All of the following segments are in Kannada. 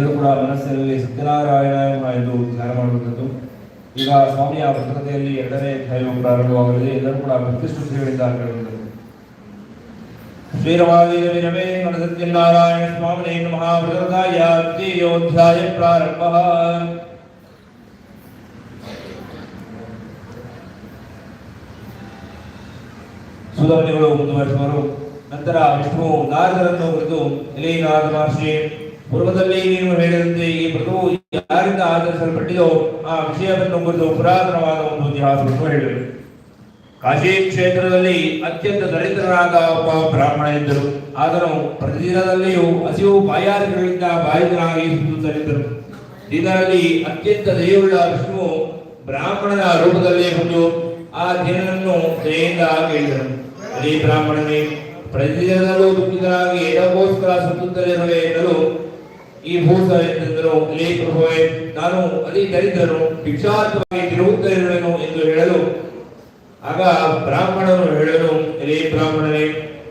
ಎಲ್ಲರೂ ಕೂಡ ಮನಸ್ಸಿನಲ್ಲಿ ಸತ್ಯನಾರಾಯಣ ಎಂದು ಧ್ಯಾನ ಮಾಡುವಂಥದ್ದು ಈಗ ಸ್ವಾಮಿಯ ಪುಸ್ತಕತೆಯಲ್ಲಿ ಎರಡನೇ ಅಧ್ಯಾಯವು ಪ್ರಾರಂಭವಾಗಲಿದೆ ಎಲ್ಲರೂ ಕೂಡ ಕೇಳುವಂಥದ್ದು ವಿರಮೇ ಸತ್ಯನಾರಾಯಣ ಸ್ವಾಮಿನೇ ನಮಃ. ಪ್ರಕೃತಾಯ ದ್ವಿತೀಯೋಧ್ಯಾಯ ಪ್ರಾರಂಭ. ಸುಧಾಮಣಿಗಳು ಮುಂದುವರಿಸುವರು. ನಂತರ ವಿಷ್ಣು ನಾರದರನ್ನು ಕುರಿತು ಎಲೆ ನಾರದ ಮಹರ್ಷಿ ಪೂರ್ವದಲ್ಲಿ ನೀವು ಹೇಳಿದಂತೆ ಈ ವ್ರತವು ಯಾರಿಂದ ಆಚರಿಸಲ್ಪಟ್ಟಿದೋ ಆ ವಿಷಯವನ್ನು ಕುರಿತು ಪುರಾತನವಾದ ಒಂದು ಇತಿಹಾಸವನ್ನು ಹೇಳಿದರು ಕಾಶಿ ಕ್ಷೇತ್ರದಲ್ಲಿ ಅತ್ಯಂತ ದಲಿತರಾದ ಒಬ್ಬ ಬ್ರಾಹ್ಮಣ ಇದ್ದರು. ಆದರೂ ಪ್ರತಿದಿನದಲ್ಲಿಯೂ ಹಸಿವು ಬಾಯಾರಿಗಳಿಂದ ಬಾಧಿತನಾಗಿ ಸುತ್ತಿದ್ದರು ಇದರಲ್ಲಿ ಅತ್ಯಂತ ದಯವುಳ್ಳ ವಿಷ್ಣು ಬ್ರಾಹ್ಮಣನ ರೂಪದಲ್ಲಿ ಬಂದು ಆ ದಿನವನ್ನು ದಯೆಯಿಂದ ಕೇಳಿದರು ಅದೇ ಬ್ರಾಹ್ಮಣನೇ, ಪ್ರತಿದಿನದಲ್ಲೂ ದುಃಖಿತನಾಗಿ ಎಡಗೋಸ್ಕರ ಸುತ್ತುತ್ತಲಿರುವೆ ಎನ್ನಲು ಈ ಭೂತ ಎಂದರು ಲೇ ಪ್ರಭುವೆ ನಾನು ಅತಿ ದರಿದ್ರನು, ಭಿಕ್ಷಾರ್ಥವಾಗಿ ತಿರುಗುತ್ತಲಿರುವೆನು ಎಂದು ಹೇಳಲು. ಆಗ ಬ್ರಾಹ್ಮಣನು ಹೇಳಲು, ಎಲೆ ಬ್ರಾಹ್ಮಣನೇ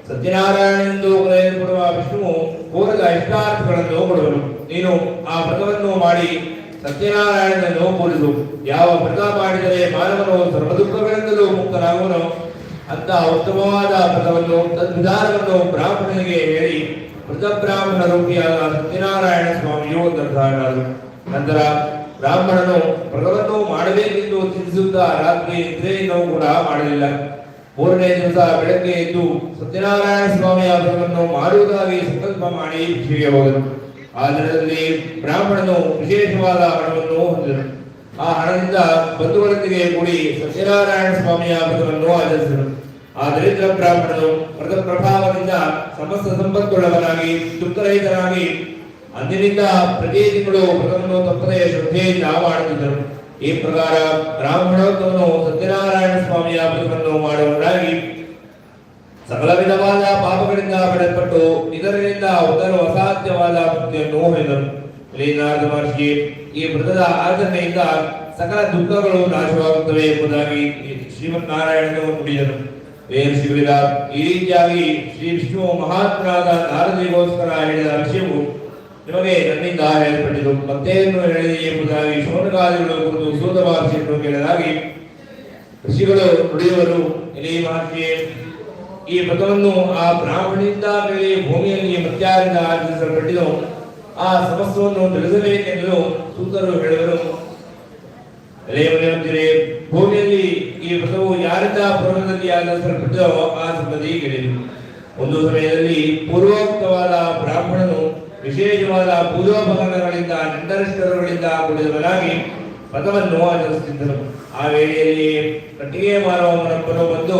ಸತ್ಯನಾರಾಯಣನೆಂದು ಕರೆಯಲ್ಪಡುವ ವಿಷ್ಣುವು ಕೋರದ ಇಷ್ಟಾರ್ಥಗಳನ್ನು ಕೊಡುವನು. ನೀನು ಆ ವ್ರತವನ್ನು ಮಾಡಿ ಸತ್ಯನಾರಾಯಣನನ್ನು ಪೂಜಿಸು. ಯಾವ ವ್ರತ ಮಾಡಿದರೆ ಮಾನವನು ಸರ್ವ ದುಃಖಗಳಿಂದಲೂ ಮುಕ್ತನಾಗುವನು. ಅಂತ ಉತ್ತಮವಾದ ವ್ರತವನ್ನು ತದ್ವಿಧಾನವನ್ನು ಬ್ರಾಹ್ಮಣನಿಗೆ ಹೇಳಿ ವೃತ ಬ್ರಾಹ್ಮಣ ರೂಪಿಯಾದ ಸತ್ಯನಾರಾಯಣ ಸ್ವಾಮಿಯು ನಿರ್ಧಾರನಾದರು ನಂತರ ಬ್ರಾಹ್ಮಣನು ವ್ರತವನ್ನು ಮಾಡಬೇಕೆಂದು ತಿಳಿಸುತ್ತಾ ರಾತ್ರಿ ನಿದ್ರೆಯನ್ನು ಕೂಡ ಮಾಡಲಿಲ್ಲ. ಮೂರನೇ ದಿವಸ ಬೆಳಗ್ಗೆ ಎದ್ದು ಸತ್ಯನಾರಾಯಣ ಸ್ವಾಮಿಯ ವ್ರತವನ್ನು ಮಾಡುವುದಾಗಿ ಸಂಕಲ್ಪ ಮಾಡಿ ಭಿಕ್ಷೆಗೆ ಹೋದನು ಆ ದಿನದಲ್ಲಿ ಬ್ರಾಹ್ಮಣನು ವಿಶೇಷವಾದ ಹಣವನ್ನು ಹೊಂದಿದನು ಆ ಹಣದಿಂದ ಬಂಧುಗಳೊಂದಿಗೆ ಕೂಡಿ ಸತ್ಯನಾರಾಯಣ ಸ್ವಾಮಿಯ ವ್ರತವನ್ನು ಆಚರಿಸಿದನು ಆ ದರಿದ್ರ ಬ್ರಾಹ್ಮಣನು ವ್ರತ ಪ್ರಭಾವದಿಂದ ಸಮಸ್ತ ಸಂಪತ್ತುಳ್ಳವನಾಗಿ, ದುಃಖರಹಿತನಾಗಿ, ಅಂದಿನಿಂದ ಪ್ರತಿ ತಿಂಗಳು ವ್ರತವನ್ನು ತಪ್ಪದೆ ಶ್ರದ್ಧೆಯಿಂದ ಮಾಡುತ್ತಿದ್ದರು ಈ ಪ್ರಕಾರ ಬ್ರಾಹ್ಮಣೋತ್ತಮನು ಸತ್ಯನಾರಾಯಣ ಸ್ವಾಮಿಯ ವ್ರತವನ್ನು ಮಾಡುವವನಾಗಿ ಸಕಲ ವಿಧವಾದ ಪಾಪಗಳಿಂದ ಬಿಡಲ್ಪಟ್ಟು ಇದರಿಂದ ಉದರ ಅಸಾಧ್ಯವಾದ ಮುಕ್ತಿಯನ್ನು ಹೊಂದಿದರು. ಲೀನಾರ್ಧ ಮಹರ್ಷಿ, ಈ ವ್ರತದ ಆಚರಣೆಯಿಂದ ಸಕಲ ದುಃಖಗಳು ನಾಶವಾಗುತ್ತವೆ ಎಂಬುದಾಗಿ ಶ್ರೀಮನ್ನಾರಾಯಣನು ನುಡಿದನು. ಶಿಬಿರ ಈ ರೀತಿಯಾಗಿ ಶ್ರೀ ವಿಷ್ಣು ಮಹಾತ್ಮರಾದ ನಾರದಿಗೋಸ್ಕರ ಹೇಳಿದ ವಿಷಯವು ನಿಮಗೆ ನನ್ನಿಂದ ಹೇಳಲ್ಪಟ್ಟಿತು ಮತ್ತೇನು ಹೇಳಿದೆ ಎಂಬುದಾಗಿ ಶೋನಕಾದಿಗಳು ಕುರಿತು ಸೂತ ಮಹರ್ಷಿಯನ್ನು ಕೇಳಲಾಗಿ ಋಷಿಗಳು ನುಡಿಯುವರು. ಮಹರ್ಷಿಯೇ, ಈ ವ್ರತವನ್ನು ಆ ಬ್ರಾಹ್ಮಣಿಂದ ಬೆಳೆ ಭೂಮಿಯಲ್ಲಿ ಮತ್ಯಾರಿಂದ ಆಚರಿಸಲ್ಪಟ್ಟಿದ್ದು ಆ ಸಮಸ್ಯವನ್ನು ತಿಳಿಸಬೇಕೆಂದು ಸೂತರು ಹೇಳಿದರು ಭೂಮಿಯಲ್ಲಿ ಈ ವ್ರತವು ಯಾರಿಂದ ಪೂರ್ವದಲ್ಲಿ ಆಚರಿಸಲ್ಪಟ್ಟಿದೋ ಆ ಸಂಬಂಧಿ ಒಂದು ಸಮಯದಲ್ಲಿ ಪೂರ್ವೋಕ್ತವಾದ ಬ್ರಾಹ್ಮಣನು ವಿಶೇಷವಾದ ಪೂಜೋಪಕರಣಗಳಿಂದ ನಿಂದರಿಷ್ಟರುಗಳಿಂದ ಕೂಡಿದವನಾಗಿ ವ್ರತವನ್ನು ಆಚರಿಸುತ್ತಿದ್ದರು ಆ ವೇಳೆಯಲ್ಲಿ ಕಟ್ಟಿಗೆ ಮಾರುವವನೊಬ್ಬನು ಬಂದು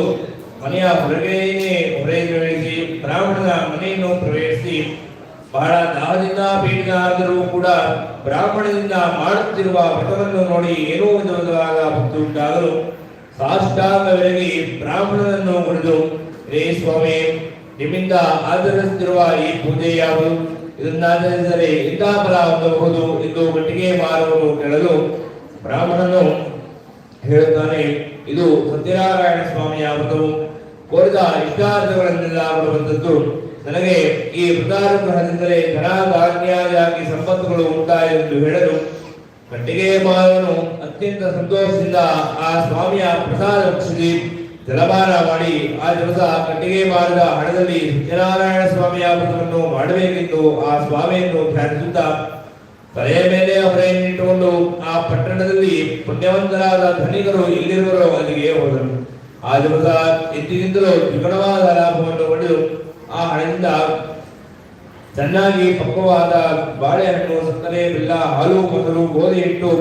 ಮನೆಯ ಹೊರಗೆಯೇ ಹೊರಗೆ ಬ್ರಾಹ್ಮಣನ ಮನೆಯನ್ನು ಪ್ರವೇಶಿಸಿ ಬಹಳ ದಾಹದಿಂದ ಪೀಡಿತನಾದರೂ ಕೂಡ ಬ್ರಾಹ್ಮಣದಿಂದ ಮಾಡುತ್ತಿರುವ ವ್ರತವನ್ನು ನೋಡಿ ಏನೋ ಒಂದು ಭಕ್ತಿ ಉಂಟಾಗಲು ಸಾಷ್ಟಾಂಗವೆರಗಿ ಬ್ರಾಹ್ಮಣನನ್ನು ಮುರಿದು ರೇ ಸ್ವಾಮಿ, ನಿಮ್ಮಿಂದ ಆಚರಿಸುತ್ತಿರುವ ಈ ಪೂಜೆ ಯಾವುದು? ಇದನ್ನಾಚರಿಸಿದರೆ ಇಂಥ ಫಲ ಹೊಂದಬಹುದು ಎಂದು ಗಟ್ಟಿಗೆ ಮಾರುವನು ಕೇಳಲು ಬ್ರಾಹ್ಮಣನು ಹೇಳುತ್ತಾನೆ, ಇದು ಸತ್ಯನಾರಾಯಣ ಸ್ವಾಮಿಯ ವ್ರತವು ಕೋರಿದ ಇಷ್ಟಾರ್ಥಗಳನ್ನೆಲ್ಲ ಬರುವಂತದ್ದು ನನಗೆ ಈ ವೃತಾನುಗ್ರಹದಿಂದಲೇ ಧನಾಧಾನ್ಯಾದಿ ಸಂಪತ್ತುಗಳು ಉಂಟಾಯೆಂದು ಹೇಳಲು ಕಟ್ಟಿಗೆ ಮಾನವನು ಅತ್ಯಂತ ಸಂತೋಷದಿಂದ ಆ ಸ್ವಾಮಿಯ ಪ್ರಸಾದ ಭಕ್ಷಿಸಿ ಜಲಭಾರ ಮಾಡಿ ಆ ದಿವಸ ಕಟ್ಟಿಗೆ ಮಾರದ ಹಣದಲ್ಲಿ ಸತ್ಯನಾರಾಯಣ ಸ್ವಾಮಿಯ ವ್ರತವನ್ನು ಮಾಡಬೇಕೆಂದು ಆ ಸ್ವಾಮಿಯನ್ನು ಖ್ಯಾತಿಸುತ್ತ ತಲೆಯ ಮೇಲೆ ಹೊರೆಯನ್ನಿಟ್ಟುಕೊಂಡು ಆ ಪಟ್ಟಣದಲ್ಲಿ ಪುಣ್ಯವಂತರಾದ ಧನಿಕರು ಎಲ್ಲಿರುವರೋ ಅಲ್ಲಿಗೆ ಹೋದರು. ಆ ದಿವಸ ಎಂದಿನಿಂದಲೂ ದ್ವಿಗುಣವಾದ ಲಾಭವನ್ನು ಪಡೆದು ಆ ಹಣದಿಂದ ಚೆನ್ನಾಗಿ ಪಕ್ವವಾದ ಬಾಳೆಹಣ್ಣು, ಸಕ್ಕರೆ, ಬೆಲ್ಲ, ಹಾಲು, ಮೊಸರು, ಗೋಧಿ ಹಿಟ್ಟು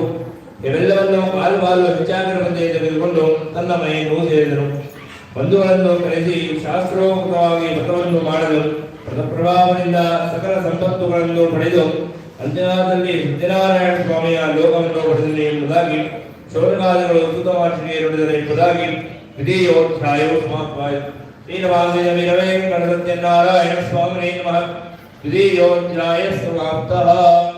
ಇವೆಲ್ಲವನ್ನು ಕಾಲು ಬಾಲು ಹೆಚ್ಚಾಗಿರುವಂತೆ ತೆಗೆದುಕೊಂಡು ತನ್ನ ಮನೆಯನ್ನು ಸೇರಿದರು. ಬಂಧುಗಳನ್ನು ಕರೆಸಿ ಶಾಸ್ತ್ರೋಕ್ತವಾಗಿ ಮತವನ್ನು ಮಾಡಲು ಪ್ರಭಾವದಿಂದ ಸಕಲ ಸಂಪತ್ತುಗಳನ್ನು ಪಡೆದು ಅಂತ್ಯದಲ್ಲಿ ಸತ್ಯನಾರಾಯಣ ಸ್ವಾಮಿಯ ಲೋಕವನ್ನು ಪಡೆದಿದೆ ಎಂಬುದಾಗಿ ಶೋಧನಾದಿಗಳು ಸೂತಮಾರ್ಷಿಗೆ ನುಡಿದರೆ ಎಂಬುದಾಗಿ ವಿಧೇಯೋಧ್ಯಾಯವು ಸಮಾಪ್ತವಾಯಿತು. ಶ್ರೀನವಾಂಗೇಯ ವಿರವೇ ನಾರಾಯಣ ಸ್ವಾಮಿ ನಮಃ. श्रीयोग्राय समाप्तः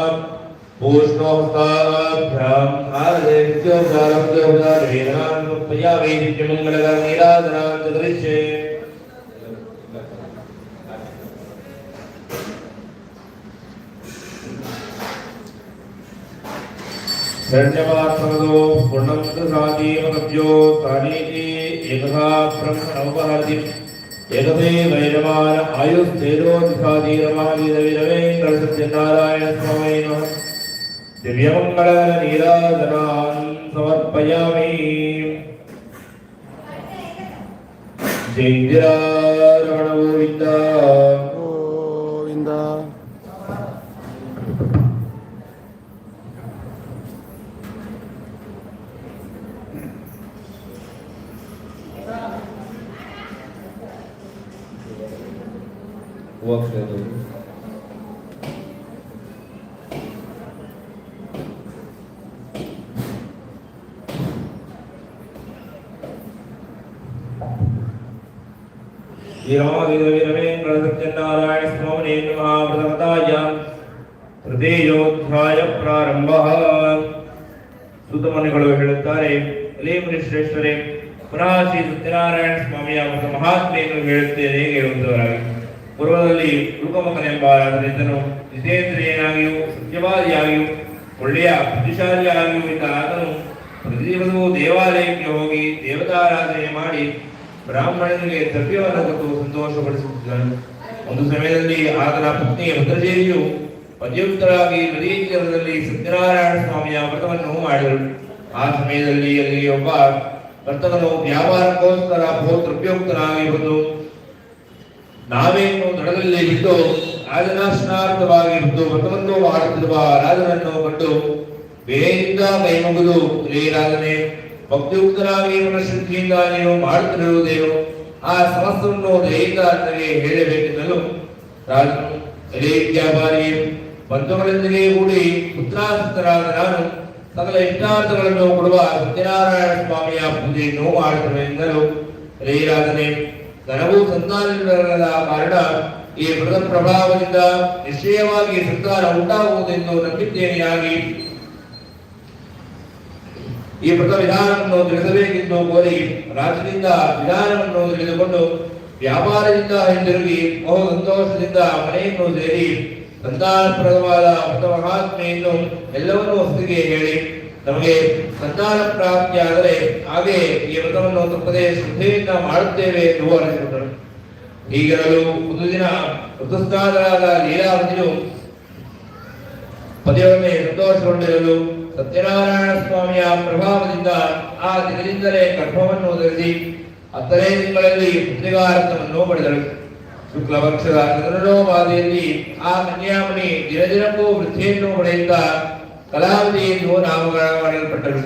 दैवसत्त्वादृतप्रसवेऽस्मिनोद्बाहुभ्याम् पूष्णोहस्ताभ्याम् आरदेत्योपचारब्दोपचारवेदनान् समर्पयामि नित्यमङ्गलकरनीराधनान् च दृश्ये शरण्यपात्रमदो पूर्णमन्त्रसादीमकव्यो तानीति एकधा ब्रह्मणोपहरति एकते वैरमान आयुस्तेजोऽधिकाधीरमागीरविरवेङ्कटसत्यनारायण स्वामै नमः दिव्यमङ्गलनीराजनान् समर्पयामि जय गोविन्दा ಶ್ರೀರಾಮದೇವೀರವೇಂದ್ರಸತ್ಯನಾರಾಯಣ ಸ್ವಾಮಿನೇ ನಮಃ ಪ್ರಥಮತಾಯಾಂ ತೃತೀಯೋಧ್ಯಾಯ ಪ್ರಾರಂಭ ಸುತಮನಿಗಳು ಹೇಳುತ್ತಾರೆ ಎಲೇ ಮುನಿಶ್ರೇಷ್ಠರೇ ಪುನಃ ಶ್ರೀ ಸತ್ಯನಾರಾಯಣ ಸ್ವಾಮಿಯ ಒಂದು ಮಹಾತ್ಮೆಯನ್ನು ಹೇಳುತ್ತೇನೆ ಹೇಳುವುದರಾಗಿ ಪೂರ್ವದಲ್ಲಿ ಉಳುಕಮಕನೆಂಬ ರಾಜನಿದ್ದನು ಜಿತೇಂದ್ರಿಯನಾಗಿಯೂ ಸತ್ಯವಾದಿಯಾಗಿಯೂ, ಒಳ್ಳೆಯ ಬುದ್ಧಿಶಾಲಿಯಾಗಿಯೂ ಇದ್ದ ಆತನು ಪ್ರತಿದಿನವೂ ದೇವಾಲಯಕ್ಕೆ ಹೋಗಿ ದೇವತಾರಾಧನೆ ಮಾಡಿ ಬ್ರಾಹ್ಮಣನಿಗೆ ದ್ರವ್ಯವನ್ನು ಕೊಟ್ಟು ಸಂತೋಷಪಡಿಸುತ್ತಿದ್ದನು. ಒಂದು ಸಮಯದಲ್ಲಿ ಆತನ ಪತ್ನಿ ಭದ್ರದೇವಿಯು ಪದ್ಯುಕ್ತರಾಗಿ ನದಿ ತೀರದಲ್ಲಿ ಸತ್ಯನಾರಾಯಣ ಸ್ವಾಮಿಯ ವ್ರತವನ್ನು ಮಾಡಿದರು. ಆ ಸಮಯದಲ್ಲಿ ಅಲ್ಲಿ ಒಬ್ಬ ವರ್ತಕನು ವ್ಯಾಪಾರಕ್ಕೋಸ್ಕರ ಬಹು ದ್ರವ್ಯೋಕ್ತನಾಗಿ ಬಂದು, ನಾವೇನು ದಡದಲ್ಲಿ ಬಿದ್ದು ರಾಜನಾಶನಾರ್ಥವಾಗಿ ಬಿದ್ದು ವ್ರತವನ್ನು ಮಾಡುತ್ತಿರುವ ರಾಜನನ್ನು ಕಂಡು ಬೇಗ ಕೈ ಮುಗಿದು ಶ್ರೀರಾಜನೇ ರಾಜನೇ ಭಕ್ತಿಯುಕ್ತನಾಗಿ ಮನಶುದ್ಧಿಯಿಂದ ನೀನು ಮಾಡುತ್ತಿರುವುದೇನು ಆ ಸಮಸ್ತವನ್ನು ದಯೆಯಿಂದ ನನಗೆ ಹೇಳಬೇಕೆಂದಲು ರಾಜನು "ಎಲೇ ವ್ಯಾಪಾರಿ ಬಂಧುಗಳೊಂದಿಗೆ ಕೂಡಿ ಪುತ್ರಾಸಕ್ತರಾದ ನಾನು ಸಕಲ ಇಷ್ಟಾರ್ಥಗಳನ್ನು ಕೊಡುವ ಸತ್ಯನಾರಾಯಣ ಸ್ವಾಮಿಯ ಪೂಜೆಯನ್ನು ಮಾಡುತ್ತೇನೆ ಎಂದರು. "ಎಲೇ ರಾಜನೇ ನನಗೂ ಸಂತಾನವಿಲ್ಲದ ಕಾರಣ ಈ ಮೃತ ಪ್ರಭಾವದಿಂದ ನಿಶ್ಚಯವಾಗಿ ಸಂತಾನ ಉಂಟಾಗುವುದೆಂದು ನಂಬಿದ್ದೇನೆಯಾಗಿ ಈ ಪ್ರಥಮ ವಿಧಾನವನ್ನು ತಿಳಿಸಬೇಕೆಂದು ಕೋರಿ ರಾಜನಿಂದ ವಿಧಾನವನ್ನು ತಿಳಿದುಕೊಂಡು ವ್ಯಾಪಾರದಿಂದ ಹಿಂದಿರುಗಿ ಬಹು ಸಂತೋಷದಿಂದ ಮನೆಯನ್ನು ಸೇರಿ ಸಂತಾನಪ್ರದವಾದ ಮಹಾತ್ಮೆಯನ್ನು ಎಲ್ಲವನ್ನೂ ಹೊಸದಿಗೆ ಹೇಳಿ ನಮಗೆ ಸಂತಾನ ಪ್ರಾಪ್ತಿಯಾದರೆ ಹಾಗೆ ಈ ವ್ರತವನ್ನು ತಪ್ಪದೇ ಶ್ರದ್ಧೆಯಿಂದ ಮಾಡುತ್ತೇವೆ ಎಂದು ಅನಿಸಿಕೊಂಡರು ಹೀಗಿರಲು ಒಂದು ದಿನ ಋತುಸ್ನಾತರಾದ ಲೀಲಾವತಿಯು ಪತಿಯೊಡನೆ ಸಂತೋಷಗೊಂಡಿರಲು ಸತ್ಯನಾರಾಯಣ ಸ್ವಾಮಿಯ ಪ್ರಭಾವದಿಂದ ಆ ದಿನದಿಂದಲೇ ಗರ್ಭವನ್ನು ಒದಗಿಸಿ ಹತ್ತನೇ ತಿಂಗಳಲ್ಲಿ ಪುತ್ರಿಕಾರ್ಥವನ್ನು ಪಡೆದಳು. ಶುಕ್ಲ ಪಕ್ಷದ ಚಂದ್ರನೋಪಾದಿಯಲ್ಲಿ ಆ ಕನ್ಯಾಮಣಿ ದಿನದಿನಕ್ಕೂ ವೃದ್ಧಿಯನ್ನು ಪಡೆಯುತ್ತಾ ಕಲಾವತಿ ಎಂದು ನಾಮಕರಣ ಮಾಡಲ್ಪಟ್ಟರು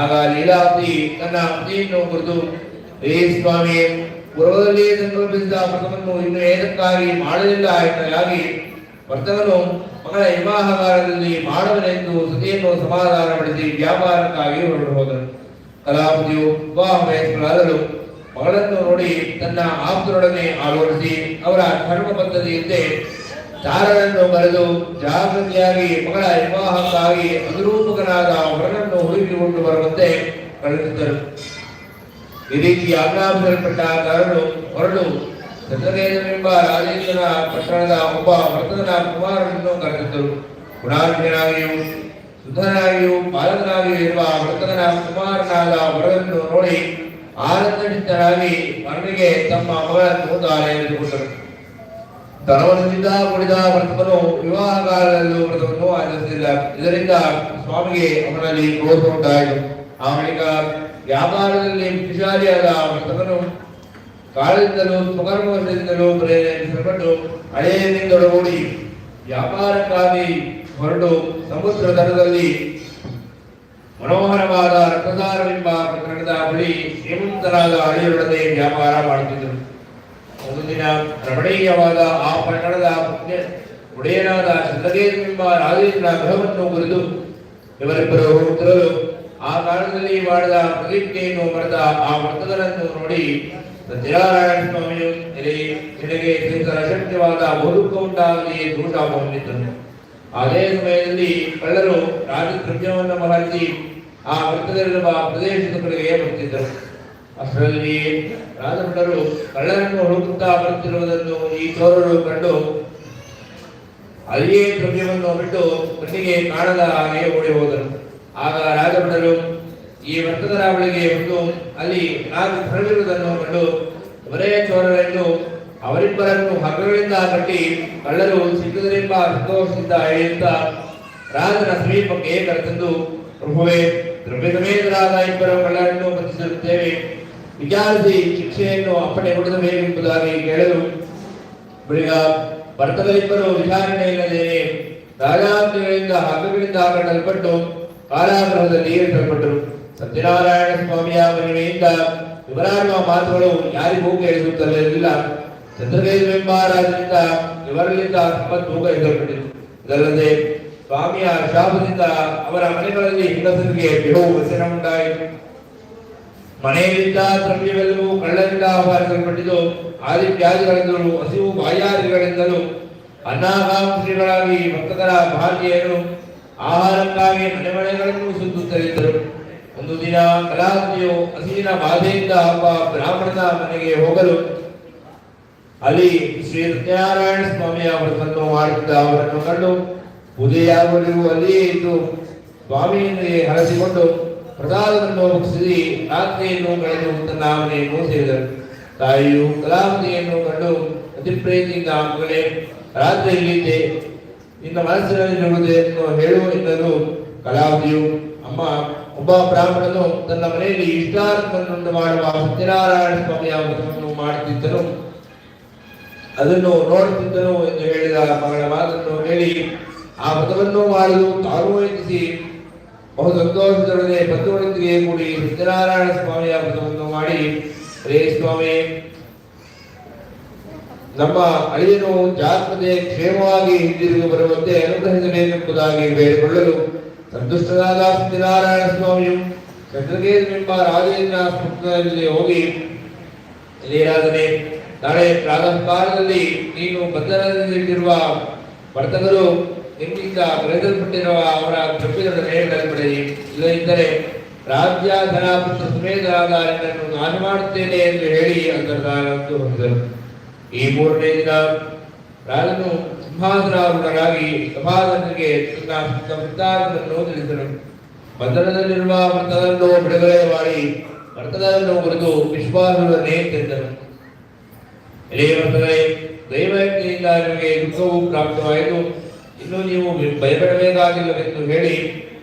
ಆಗ ಲೀಲಾವತಿ ತನ್ನ ಪತಿಯನ್ನು ಕುರಿತು ಹೇ ಸ್ವಾಮಿ ಪೂರ್ವದಲ್ಲಿ ಸಂಕಲ್ಪಿಸಿದ ವ್ರತವನ್ನು ಇನ್ನು ಏನಕ್ಕಾಗಿ ಮಾಡಲಿಲ್ಲ ಎನ್ನಲಾಗಿ ವರ್ತಕನು ಮಗಳ ವಿವಾಹಗಾರದಲ್ಲಿ ಮಾಡುವನೆಂದು ಸಮಾಧಾನ ಸಮಾಧಾನಪಡಿಸಿ ವ್ಯಾಪಾರಕ್ಕಾಗಿ ಹೊರಟು ಹೋದನು. ಕಲಾಪತಿಯು ವಿವಾಹ ಮಗಳನ್ನು ನೋಡಿ ತನ್ನ ಆಪ್ತರೊಡನೆ ಆಲೋಚಿಸಿ ಅವರ ಧರ್ಮ ಪದ್ಧತಿಯಂತೆ ಚಾರನನ್ನು ಕರೆದು ಜಾಗೃತಿಯಾಗಿ ಮಗಳ ವಿವಾಹಕ್ಕಾಗಿ ಅನುರೂಪಕನಾದ ವರನನ್ನು ಹುಡುಕಿಕೊಂಡು ಬರುವಂತೆ ಕಳುಹಿಸಿದರು. ಈ ರೀತಿ ಆಜ್ಞಾಪಿಸಲ್ಪಟ್ಟ ಕಾರಣ ಹೊರಡು ಚಂದ್ರಕೇತನೆಂಬ ರಾಜೇಂದ್ರನ ಪಟ್ಟಣದ ಒಬ್ಬ ವರ್ತಕನ ಕುಮಾರನನ್ನು ಕರೆದಿದ್ದರು. ಗುಣಾರ್ಜನಾಗಿಯೂ ಸುಧನಾಗಿಯೂ ಪಾಲಕನಾಗಿಯೂ ಇರುವ ವರ್ತಕನ ಕುಮಾರನಾದ ವರನನ್ನು ನೋಡಿ ಆನಂದಚಿತ್ತರಾಗಿ ಮರಣಿಗೆ ತಮ್ಮ ಮಗಳನ್ನು ಎಂದುಕೊಂಡರು. ಧನವನದಿಂದ ಕುಡಿದ ವರ್ತಕನು ವಿವಾಹ ಕಾಲದಲ್ಲೂ ವ್ರತವನ್ನು ಆಚರಿಸಿಲ್ಲ. ಇದರಿಂದ ಸ್ವಾಮಿಗೆ ಅವನಲ್ಲಿ ಕ್ರೋಧ ಉಂಟಾಯಿತು. ಆ ಬಳಿಕ ವ್ಯಾಪಾರದಲ್ಲಿ ವಿಶಾಲಿಯಾದ ವರ್ತಕನು ಕಾಲದಿಂದಲೂ ಸ್ವಕರ್ಮದಿಂದಲೂ ಪ್ರೇರೇಪಿಸಲ್ಪಟ್ಟು ಓಡಿ ವ್ಯಾಪಾರಕ್ಕಾಗಿ ಹೊರಟು ಸಮುದ್ರ ದಡದಲ್ಲಿ ಮನೋಹರವಾದ ರಕ್ತದಾರವೆಂಬ ಪ್ರಕರಣದ ಬಳಿ ಶ್ರೀಮಂತರಾದ ಹಳೆಯರೊಡನೆ ವ್ಯಾಪಾರ ಮಾಡುತ್ತಿದ್ದರು. ಒಂದು ದಿನ ರಮಣೀಯವಾದ ಆ ಪ್ರಕರಣದ ಒಡೆಯನಾದ ಚಂದ್ರಗೇತೆಂಬ ರಾಜೇಂದ್ರ ಗೃಹವನ್ನು ಕುರಿತು ಇವರಿಬ್ಬರು ಹೋಗುತ್ತಿರಲು ಆ ಕಾಲದಲ್ಲಿ ಮಾಡಿದ ಪ್ರತಿಜ್ಞೆಯನ್ನು ಮರೆತ ಆ ವರ್ತಕರನ್ನು ನೋಡಿ ಸತ್ಯನಾರಾಯಣ ಸ್ವಾಮಿಯು ನಿನಗೆ ನಿನಗೆ ಅಶಕ್ಯವಾದ ಬಹುದುಃಖ ಉಂಟಾಗಲಿ ದೂಷಾಪ ಹೊಂದಿದ್ದನು ಅದೇ ಸಮಯದಲ್ಲಿ ಕಳ್ಳರು ರಾಜಕೃತ್ಯವನ್ನು ಮಹರಿಸಿ ಆ ವೃತ್ತದಲ್ಲಿರುವ ಪ್ರದೇಶದ ಕಡೆಗೆ ಬರುತ್ತಿದ್ದರು ಅಷ್ಟರಲ್ಲಿ ರಾಜಭಟರು ಕಳ್ಳರನ್ನು ಹುಡುಕುತ್ತಾ ಬರುತ್ತಿರುವುದನ್ನು ಈ ಚೋರರು ಕಂಡು ಅಲ್ಲಿಯೇ ದ್ರವ್ಯವನ್ನು ಬಿಟ್ಟು ಕಣ್ಣಿಗೆ ಕಾಣದ ಹಾಗೆ ಓಡಿ ಹೋದರು. ಆಗ ರಾಜಭಟರು ಈ ವರ್ತಕರ ಅವಳಿಗೆ ಒಂದು ಅಲ್ಲಿ ರಾಜ ಕಳ್ಳರಿರುವುದನ್ನು ಕಂಡು ಬರೆಯ ಚೋರರೆಂದು ಅವರಿಬ್ಬರನ್ನು ಹಗ್ಗಗಳಿಂದ ಕಟ್ಟಿ ಕಳ್ಳರು ಸಿಕ್ಕದರೆಂಬ ಸಂತೋಷದಿಂದ ಎಳೆಯುತ್ತ ರಾಜನ ಸಮೀಪಕ್ಕೆ ಕರೆತಂದು, ಪ್ರಭುವೇ ದ್ರವ್ಯ ಸಮೇತರಾದ ಇಬ್ಬರು ಕಳ್ಳರನ್ನು ಬಂಧಿಸಿರುತ್ತೇವೆ ವಿಚಾರಿಸಿ ಶಿಕ್ಷೆಯನ್ನು ಅಪ್ಪಣೆ ಕೊಡಬೇಕೆಂಬುದಾಗಿ ಕೇಳಲು ಬಳಿಕ ಭರ್ತಗಳಿಬ್ಬರು ವಿಚಾರಣೆ ಇಲ್ಲದೇನೆ ರಾಜಾಜ್ಞೆಗಳಿಂದ ಹಗ್ಗಗಳಿಂದ ಕಟ್ಟಲ್ಪಟ್ಟು ಕಾರಾಗೃಹದಲ್ಲಿ ಇರಿಸಲ್ಪಟ್ಟರು ಸತ್ಯನಾರಾಯಣ ಸ್ವಾಮಿಯ ಮಹಿಮೆಯಿಂದ ಇವರಾಡುವ ಮಾತುಗಳು ಯಾರಿಗೂ ಕೇಳಿಸುತ್ತಲೇ ಇರಲಿಲ್ಲ ರಾಜನಿಂದ ಇವರಲ್ಲಿದ್ದ ಸಂಪತ್ತು ಕೈಗೊಳ್ಳಲ್ಪಟ್ಟಿತು ಇದಲ್ಲದೆ ಸ್ವಾಮಿಯ ಶಾಪದಿಂದ ಅವರ ಮನೆಗಳಲ್ಲಿ ಹೆಂಗಸರಿಗೆ ಬಿಡುವು ವ್ಯಸನ ಉಂಟಾಯಿತು. ಮನೆಯಲ್ಲಿದ್ದ ದ್ರವ್ಯವೆಲ್ಲವೂ ಕಳ್ಳರಿಂದ ಆಹ್ವಾನಿಸಲ್ಪಟ್ಟಿದ್ದು ಆದಿತ್ಯಾದಿಗಳಿಂದಲೂ ಹಸಿವು ಬಾಯಾದಿಗಳಿಂದಲೂ ಅನ್ನಾಕಾಂಕ್ಷಿಗಳಾಗಿ ಭಕ್ತರ ಭಾರ್ಯೆಯರು ಆಹಾರಕ್ಕಾಗಿ ಮನೆ ಮನೆಗಳನ್ನು ಸುತ್ತುತ್ತಲಿದ್ದರು. ಒಂದು ದಿನ ಕಲಾವತಿಯು ಹಸಿವಿನ ಬಾಧೆಯಿಂದ ಒಬ್ಬ ಬ್ರಾಹ್ಮಣನ ಮನೆಗೆ ಹೋಗಲು ಅಲ್ಲಿ ಶ್ರೀ ಸತ್ಯನಾರಾಯಣ ಸ್ವಾಮಿ ವ್ರತವನ್ನು ಮಾಡುತ್ತಿದ್ದ ಅವರನ್ನು ಕಂಡು ಪೂಜೆಯಾಗುವವರೆಗೂ ಅಲ್ಲಿಯೇ ಇದ್ದು ಸ್ವಾಮಿಯನ್ನೇ ಹರಸಿಕೊಂಡು ಪ್ರಸಾದವನ್ನು ಭಕ್ಷಿಸಿ ರಾತ್ರಿಯನ್ನು ಕಳೆದು ತನ್ನ ಮನೆಯನ್ನು ಸೇರಿದರು ತಾಯಿಯು ಕಲಾವತಿಯನ್ನು ಕಂಡು ಅತಿ ಪ್ರೀತಿಯಿಂದ ರಾತ್ರಿಯಲ್ಲಿದ್ದೆ ರಾತ್ರಿ ಇಲ್ಲಿದ್ದೆ ನಿನ್ನ ಎಂದು ಹೇಳುವ ಎನ್ನಲು ಕಲಾವತಿಯು ಅಮ್ಮ ಒಬ್ಬ ಬ್ರಾಹ್ಮಣನು ತನ್ನ ಮನೆಯಲ್ಲಿ ಇಷ್ಟಾರ್ಥವನ್ನು ಮಾಡುವ ಸತ್ಯನಾರಾಯಣ ಸ್ವಾಮಿಯ ವ್ರತವನ್ನು ಮಾಡುತ್ತಿದ್ದನು. ಅದನ್ನು ನೋಡುತ್ತಿದ್ದನು ಎಂದು ಹೇಳಿದ ಮಗಳ ಮಾತನ್ನು ಹೇಳಿ ಆ ವ್ರತವನ್ನು ಮಾಡಲು ತಾನು ಯತ್ನಿಸಿ, ಬಹು ಸಂತೋಷದೊಡನೆ ಬಂಧುಗಳೊಂದಿಗೆ ಕೂಡಿ ಸತ್ಯನಾರಾಯಣ ಸ್ವಾಮಿಯ ವ್ರತವನ್ನು ಮಾಡಿ ರೇ ಸ್ವಾಮಿ, ನಮ್ಮ ಅಳಿಯನು ಜಾಗ್ರತೆ ಕ್ಷೇಮವಾಗಿ ಹಿಂದಿರುಗಿ ಬರುವಂತೆ ಅನುಗ್ರಹಿಸಬೇಕೆಂಬುದಾಗಿ ಬೇಡಿಕೊಳ್ಳಲು ಸಂತುಷ್ಟನಾದ ಸತ್ಯನಾರಾಯಣ ಸ್ವಾಮಿಯು ಚಂದ್ರಗೇಂದ್ರೆಂಬ ರಾಜೇಂದ್ರ ಸ್ಮೃತದಲ್ಲಿ ಹೋಗಿ ಇಲ್ಲಿಯಾದರೆ ನಾಳೆ ಪ್ರಾತಃ ಕಾಲದಲ್ಲಿ ನೀನು ಬಂಧನದಲ್ಲಿಟ್ಟಿರುವ ವರ್ತಕರು ನಿಮ್ಮಿಂದ ಕರೆದಲ್ಪಟ್ಟಿರುವ ಅವರ ಕೃಪಿಗಳ ಮೇಲೆ ಪಡೆಯಿರಿ ಇಲ್ಲದಿದ್ದರೆ ರಾಜ್ಯ ಧನಾಪುತ್ರ ಸುಮೇಧರಾದ ನಿನ್ನನ್ನು ನಾನು ಮಾಡುತ್ತೇನೆ ಎಂದು ಹೇಳಿ ಅಂತರ್ಧಾನಂದು ಹೊಂದಿದರು. ಈ ಮೂರನೇ ದಿನ ರಾಜನು ಸಿಂಹಾಸನಾರೂಢರಾಗಿ ಸಭಾಧನಿಗೆ ತನ್ನ ವೃತ್ತಾಂತವನ್ನು ತಿಳಿಸಿದರು ಬಂಧನದಲ್ಲಿರುವ ವರ್ತಕರನ್ನು ಬಿಡುಗಡೆ ಮಾಡಿ ವರ್ತಕರನ್ನು ಕುರಿತು ವಿಶ್ವಾಸವನ್ನೇ ತಿಳಿದರು ಎಳೆಯ ವರ್ತಕರೇ ದೈವಜ್ಞೆಯಿಂದ ನಿಮಗೆ ದುಃಖವು ಪ್ರಾಪ್ತವಾಯಿತು. ಇನ್ನು ನೀವು ಭಯಪಡಬೇಕಾಗಿಲ್ಲವೆಂದು ಹೇಳಿ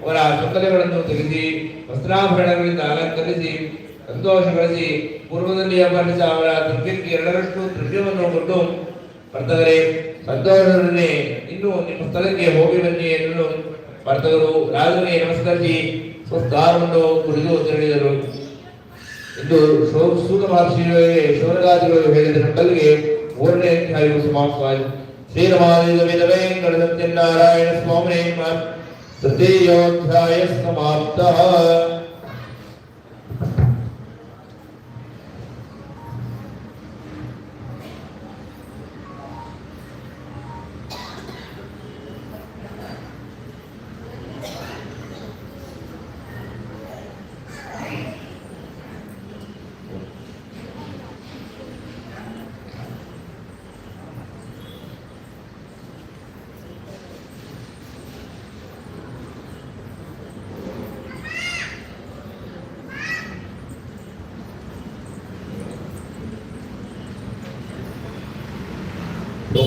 ಅವರ ಸುತ್ತಲೆಗಳನ್ನು ತೆಗೆಸಿ, ವಸ್ತ್ರಾಭರಣಗಳಿಂದ ಅಲಂಕರಿಸಿ ಸಂತೋಷಗೊಳಿಸಿ ಪೂರ್ವದಲ್ಲಿ ಅಪಹರಿಸಿದ ಅವರ ದ್ರವ್ಯಕ್ಕೆ ಎರಡರಷ್ಟು ದ್ರವ್ಯವನ್ನು ಕೊಟ್ಟು ವರ್ತಕರೇ ಸಂತೋಷದೊಡನೆ ಇನ್ನು ನಿಮ್ಮ ಸ್ಥಳಕ್ಕೆ ಹೋಗಿ ಬನ್ನಿ ಎಂದು ವರ್ತಕರು ರಾಜನಿಗೆ ನಮಸ್ಕರಿಸಿ ಸ್ವಸ್ಥಾನವನ್ನು ಕುಡಿದು ತೆರಳಿದರು. ಶೋ- ಸೂತ ಮಹರ್ಷಿಗಳಿಗೆ ಶೌನಗಾದಿಗಳು ಹೇಳಿದ ನಕ್ಕಲ್ಲಿಗೆ ಮೂರನೇ ಅಧ್ಯಾಯವು ಸಮಾಪ್ತವಾಯಿತು. ಶ್ರೀರಮಾದೇವೇ ವಿಧವೇ ನಾರಾಯಣ ಸ್ವಾಮಿ ತೃತೀಯೋಧ್ಯಾಯ ಸಮಾಪ್ತ.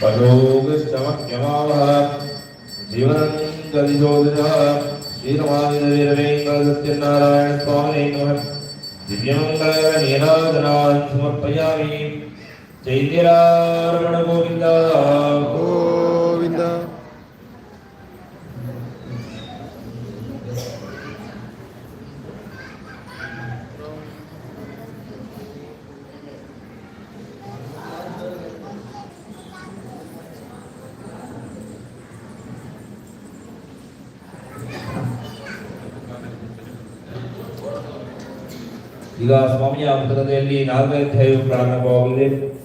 ستارا دینا دمپیاں چیت گوب ಪುಸ್ತಕದಲ್ಲಿ ನಾಲ್ಕನೇ ಅಧ್ಯಾಯವು ಪ್ರಾರಂಭವಾಗಲಿದೆ.